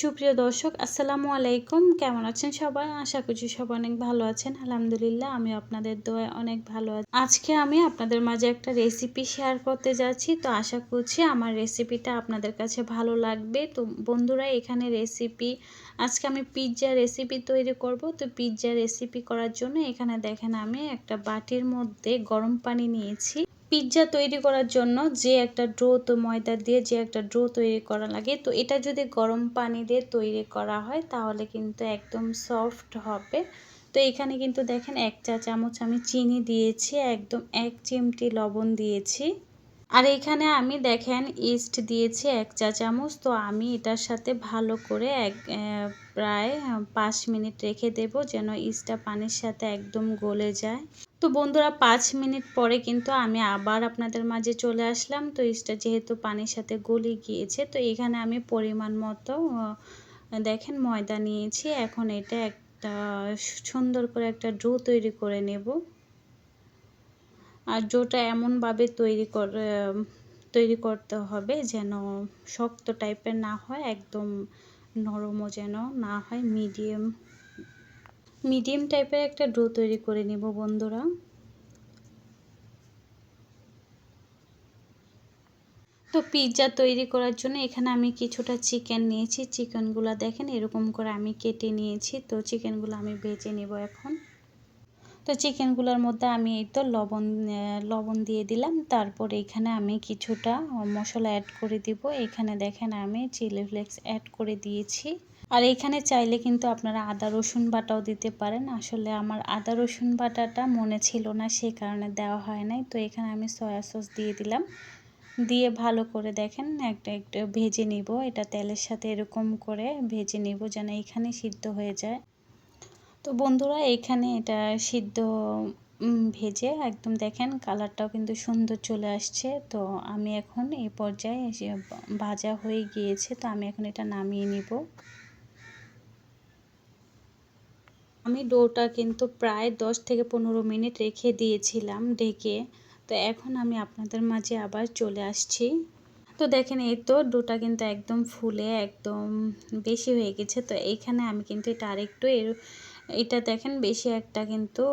সুপ্রিয় দর্শক, আসসালামু আলাইকুম। কেমন আছেন সবাই? আশা করছি সবাই অনেক ভালো আছেন। আলহামদুলিল্লাহ আমি আপনাদের দোয়ায় অনেক ভালো আছি। আজকে আমি আপনাদের মাঝে একটা রেসিপি শেয়ার করতে যাচ্ছি। তো আশা করছি আমার রেসিপিটা আপনাদের কাছে ভালো লাগবে। তো বন্ধুরা, এখানে রেসিপি আজকে আমি পিৎজা রেসিপি তৈরি করব। তো পিৎজা রেসিপি করার জন্য এখানে দেখেন আমি একটা বাটির মধ্যে গরম পানি নিয়েছি। পিৎজা তৈরি করার জন্য যে একটা ড্রো তো ময়দা দিয়ে যে একটা ড্রো তৈরি করা লাগে। তো এটা যদি গরম পানি দিয়ে তৈরি করা হয়, তাহলে কিন্তু একদম সফট হবে। তো এখানে কিন্তু দেখেন এক চা চামচ আমি চিনি দিয়েছি, একদম এক চিমটি লবণ দিয়েছি। আর এখানে আমি দেখেন ইস্ট দিয়েছি এক চা চামচ, তো আমি এটার সাথে ভালো করে এক প্রায় পাঁচ মিনিট রেখে দেব যেন ইস্টটা পানির সাথে একদম গলে যায়। তো বন্ধুরা, পাঁচ মিনিট পরে কিন্তু আমি আবার আপনাদের মাঝে চলে আসলাম। তো ইস্টটা যেহেতু পানির সাথে গলে গিয়েছে, তো এখানে আমি পরিমাণ মতো দেখেন ময়দা নিয়েছি। এখন এটা একটা সুন্দর করে একটা ড্রো তৈরি করে নেব। আর ডোটা এমনভাবে তৈরি করে তৈরি করতে হবে যেন শক্ত টাইপের না হয়, একদম নরমও যেন না হয় মিডিয়াম মিডিয়াম টাইপের একটা ডো তৈরি করে নিব বন্ধুরা। তো পিৎজা তৈরি করার জন্য এখানে আমি কিছুটা চিকেন নিয়েছি। চিকেনগুলো দেখেন এরকম করে আমি কেটে নিয়েছি। তো চিকেনগুলো আমি বেজে নেব এখন। তো চিকেনগুলোর মধ্যে আমি এই তো লবণ লবণ দিয়ে দিলাম। তারপর এখানে আমি কিছুটা মশলা অ্যাড করে দিব। এখানে দেখেন আমি চিলি ফ্লেক্স অ্যাড করে দিয়েছি। আর এখানে চাইলে কিন্তু আপনারা আদা, রসুন বাটাও দিতে পারেন। আসলে আমার আদা, রসুন বাটাটা মনে ছিল না সেই কারণে দেওয়া হয় নাই। তো এখানে আমি সয়া সস দিয়ে দিলাম। দিয়ে ভালো করে দেখেন একটা একটা ভেজে নিব। এটা তেলের সাথে এরকম করে ভেজে নিব যেন এখানে সিদ্ধ হয়ে যায়। তো বন্ধুরা, এখানে এটা সিদ্ধ ভেজে একদম দেখেন কালারটাও কিন্তু সুন্দর চলে আসছে। তো আমি এখন এই পর্যায়ে এসে ভাজা হয়ে গিয়েছে, তো আমি এখন এটা নামিয়ে নিব। আমি ডোটা কিন্তু প্রায় দশ থেকে পনেরো মিনিট রেখে দিয়েছিলাম ঢেকে তো এখন আমি আপনাদের মাঝে আবার চলে আসছি। তো দেখেন, এই তো ডোটা কিন্তু একদম ফুলে একদম বেশি হয়ে গেছে। তো এইখানে আমি কিন্তু এটা আরেকটু এর এটা দেখেন বেশি একটা কিন্তু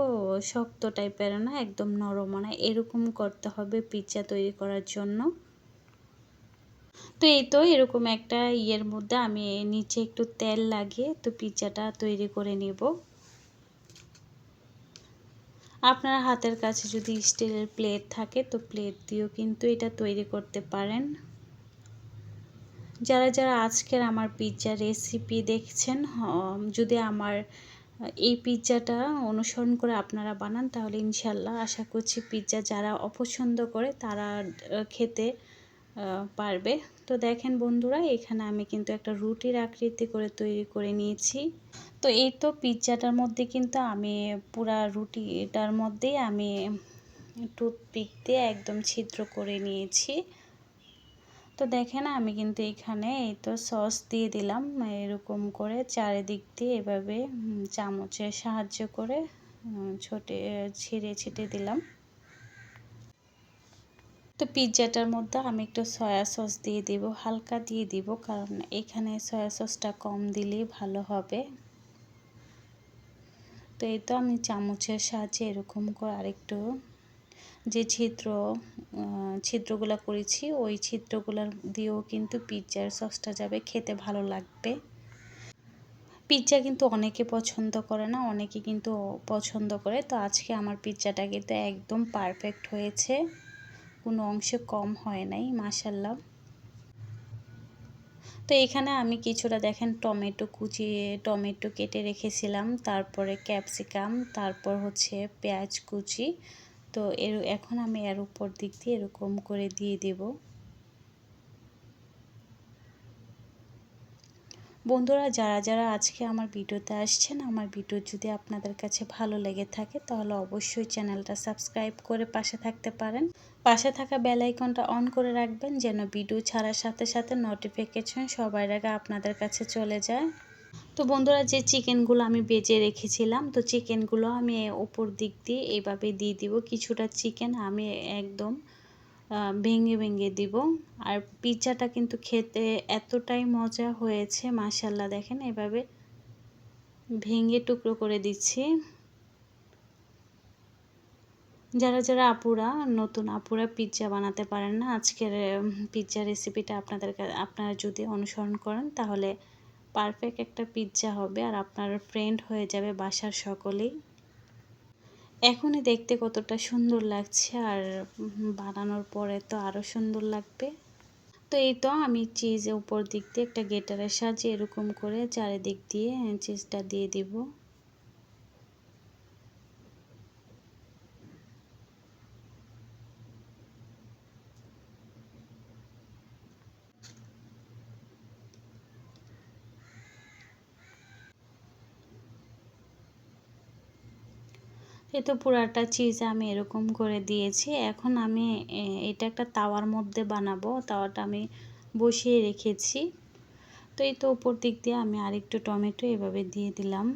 শক্ত টাইপের না, একদম নরম না এরকম করতে হবে পিৎজা তৈরি করার জন্য। তো এই তো এরকম একটা ইয়ের মধ্যে আমি নিচে একটু তেল লাগিয়ে তো পিৎজাটা তৈরি করে নেব। আপনার হাতের কাছে যদি স্টিলের প্লেট থাকে তো প্লেট দিয়েও কিন্তু এটা তৈরি করতে পারেন। যারা যারা আজকের আমার পিৎজা রেসিপি দেখছেন যদি আমার এই পিৎজাটা অনুসরণ করে আপনারা বানান তাহলে ইনশাল্লাহ আশা করছি পিৎজা যারা অপছন্দ করে তারা খেতে পারবে। তো দেখেন বন্ধুরা, এখানে আমি কিন্তু একটা রুটির আকৃতি করে তৈরি করে নিয়েছি। তো এই তো পিৎজাটার মধ্যে কিন্তু আমি পুরা রুটিটার মধ্যেই আমি টুথপিক দিয়ে একদম ছিদ্র করে নিয়েছি। তো দেখেন আমি কিন্তু এখানে এই তো সস দিয়ে দিলাম, এরকম করে চারিদিক দিয়ে এভাবে চামচের সাহায্য করে ছোটে, ছিঁড়ে ছিটে দিলাম। তো পিৎজাটার মধ্যে আমি একটু সয়া সস দিয়ে দিব, হালকা দিয়ে দিব, কারণ এখানে সয়া সসটা কম দিলেই ভালো হবে। তো এই তো আমি চামচের সাহায্যে এরকম করে আরেকটু, যে ছিদ্র ছিদ্রগুলো করেছি। ওই ছিদ্রগুলোর দিয়েও কিন্তু পিৎজার সসটা যাবে, খেতে ভালো লাগবে। পিৎজা কিন্তু অনেকে পছন্দ করে না, অনেকে কিন্তু পছন্দ করে। তো আজকে আমার পিৎজাটা কিন্তু একদম পারফেক্ট হয়েছে। কোনো অংশে কম হয় নাই মাসাল্লাহ তো এখানে আমি কিছুটা দেখেন টমেটো কুচিয়ে টমেটো কেটে রেখেছিলাম, তারপরে ক্যাপসিকাম, তারপর হচ্ছে পেঁয়াজ কুচি। তো এর এখন আমি এর উপর দিক দিয়ে এরকম করে দিয়ে দেব। বন্ধুরা, যারা যারা আজকে আমার ভিডিওতে আসছেন, আমার ভিডিও যদি আপনাদের কাছে ভালো লেগে থাকে, তাহলে অবশ্যই চ্যানেলটা সাবস্ক্রাইব করে পাশে থাকতে পারেন। পাশে থাকা বেল আইকনটা অন করে রাখবেন, যেন ভিডিও ছাড়ার সাথে সাথে নোটিফিকেশন সবার আগে আপনাদের কাছে চলে যায়। তো বন্ধুরা যে চিকেনগুলো আমি বেজে রেখেছিলাম, তো চিকেনগুলো আমি উপর দিক দিয়ে এইভাবে দিয়ে দিব। কিছুটা চিকেন আমি একদম ভেঙে ভেঙে দিব। আর পিৎজাটা কিন্তু খেতে এতটাই মজা হয়েছে মাসাল্লাহ দেখেন এভাবে ভেঙে টুকরো করে দিচ্ছি। যারা যারা আপুরা, নতুন আপুরা পিৎজা বানাতে পারেন না, আজকের পিৎজা রেসিপিটা আপনাদের আপনারা যদি অনুসরণ করেন, তাহলে পারফেক্ট একটা পিৎজা হবে আর আপনার ফ্রেন্ড হয়ে যাবে বাসার সকলেই। এখনই দেখতে কতটা সুন্দর লাগছে আর বানানোর পরে তো আরও সুন্দর লাগবে। তো এই তো আমি চিজ উপর দিক দিয়ে একটা গেটারের সাহায্যে এরকম করে চারিদিক দিয়ে চিজটা দিয়ে দিব। এই তো পুরাটা চিজ আমি এরকম করে দিয়েছি। এখন আমি এটা একটা তাওয়ার মধ্যে বানাবো। তাওয়াটা আমি বসিয়ে রেখেছি। তো এই তো উপর দিক দিয়ে আমি আরেকটু টমেটো এভাবে দিয়ে দিলাম।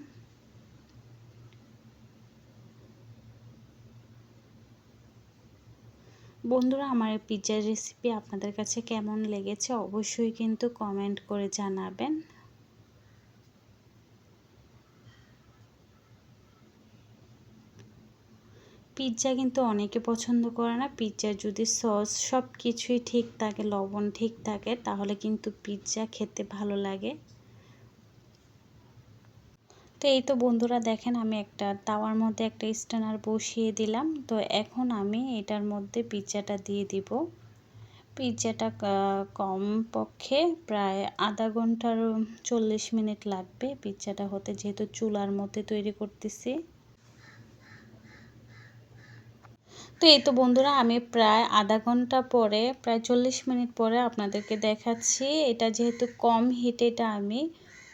বন্ধুরা, আমার পিৎজার রেসিপি আপনাদের কাছে কেমন লেগেছে অবশ্যই কিন্তু কমেন্ট করে জানাবেন। পিৎজা কিন্তু অনেকে পছন্দ করে না। পিৎজার যদি সস সব কিছুই ঠিক থাকে, লবণ ঠিক থাকে, তাহলে কিন্তু পিৎজা খেতে ভালো লাগে। তো এই তো বন্ধুরা দেখেন, আমি একটা তাওয়ার মধ্যে একটা স্ট্যানার বসিয়ে দিলাম। তো এখন আমি এটার মধ্যে পিৎজাটা দিয়ে দিব। পিৎজাটা কম পক্ষে প্রায় আধা ঘণ্টার চল্লিশ মিনিট লাগবে। পিৎজাটা হতে যেহেতু চুলার মধ্যে তৈরি করতেছি। তো এই তো বন্ধুরা, আমি প্রায় আধা ঘণ্টা পরে, প্রায় চল্লিশ মিনিট পরে আপনাদেরকে দেখাচ্ছি। এটা যেহেতু কম হিটে এটা আমি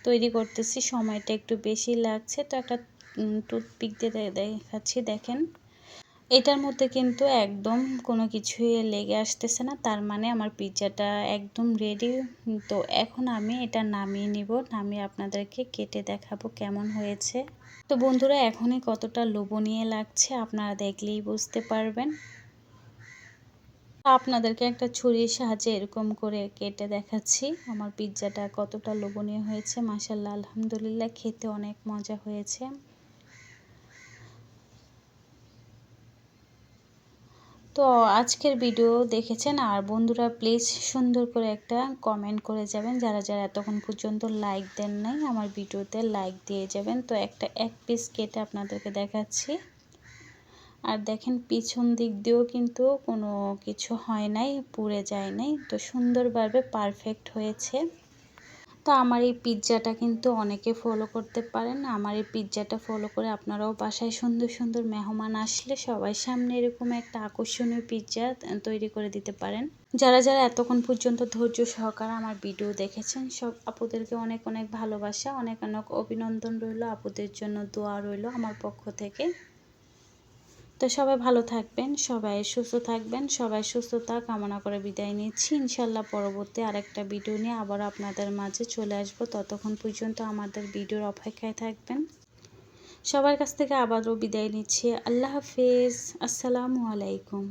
তৈরি করতেছি, সময়টা একটু বেশি লাগছে। তো একটা টুথপিক দিয়ে দেখাচ্ছি, দেখেন। এটার মধ্যে কিন্তু একদম কোনো কিছুই লেগে আসতেছে না, তার মানে আমার পিৎজাটা একদম রেডি তো এখন আমি এটা নামিয়ে নিব, নামিয়ে আপনাদেরকে কেটে দেখাবো কেমন হয়েছে। তো বন্ধুরা, এখনই কতটা লোভনীয় লাগছে আপনারা দেখলেই বুঝতে পারবেন। আপনাদেরকে একটা ছুরির সাহায্যে এরকম করে কেটে দেখাচ্ছি। আমার পিৎজাটা কতটা লোভনীয় হয়েছে মাসাল্লাহ আলহামদুলিল্লাহ, খেতে অনেক মজা হয়েছে। তো আজকের ভিডিও দেখেছেন আর বন্ধুরা প্লিজ সুন্দর করে একটা কমেন্ট করে যাবেন। যারা যারা এতক্ষণ পর্যন্ত লাইক দেন নাই, আমার ভিডিওতে লাইক দিয়ে যাবেন। তো একটা এক পিস কেটে আপনাদেরকে দেখাচ্ছি। আর দেখেন পিছন দিক দিয়েও কিন্তু কোনো কিছু হয় নাই, পুড়ে যায় নাই। তো সুন্দরভাবে পারফেক্ট হয়েছে। তো আমার এই পিৎজাটা কিন্তু অনেকে ফলো করতে পারেন। আমার এই পিৎজাটা ফলো করে আপনারাও বাসায় সুন্দর সুন্দর মেহমান আসলে সবাই সামনে এরকম একটা আকর্ষণীয় পিৎজা তৈরি করে দিতে পারেন। যারা যারা এতক্ষণ পর্যন্ত ধৈর্য সহকারে আমার ভিডিও দেখেছেন, সব আপুদেরকে অনেক অনেক ভালোবাসা, অনেক অনেক অভিনন্দন রইল। আপুদের জন্য দোয়া রইল আমার পক্ষ থেকে। তো সবাই ভালো থাকবেন, সবাই সুস্থ থাকবেন, সবাই সুস্থতা কামনা করে বিদায় নিচ্ছি। ইনশাল্লাহ পরবর্তী আরেকটা ভিডিও নিয়ে আবার আপনাদের মাঝে চলে আসব। ততক্ষণ পর্যন্ত আমাদের ভিডিওর অপেক্ষায় থাকবেন। সবার কাছ থেকে আবারও বিদায় নিচ্ছি। আল্লাহ হাফিজ। আসসালামু আলাইকুম।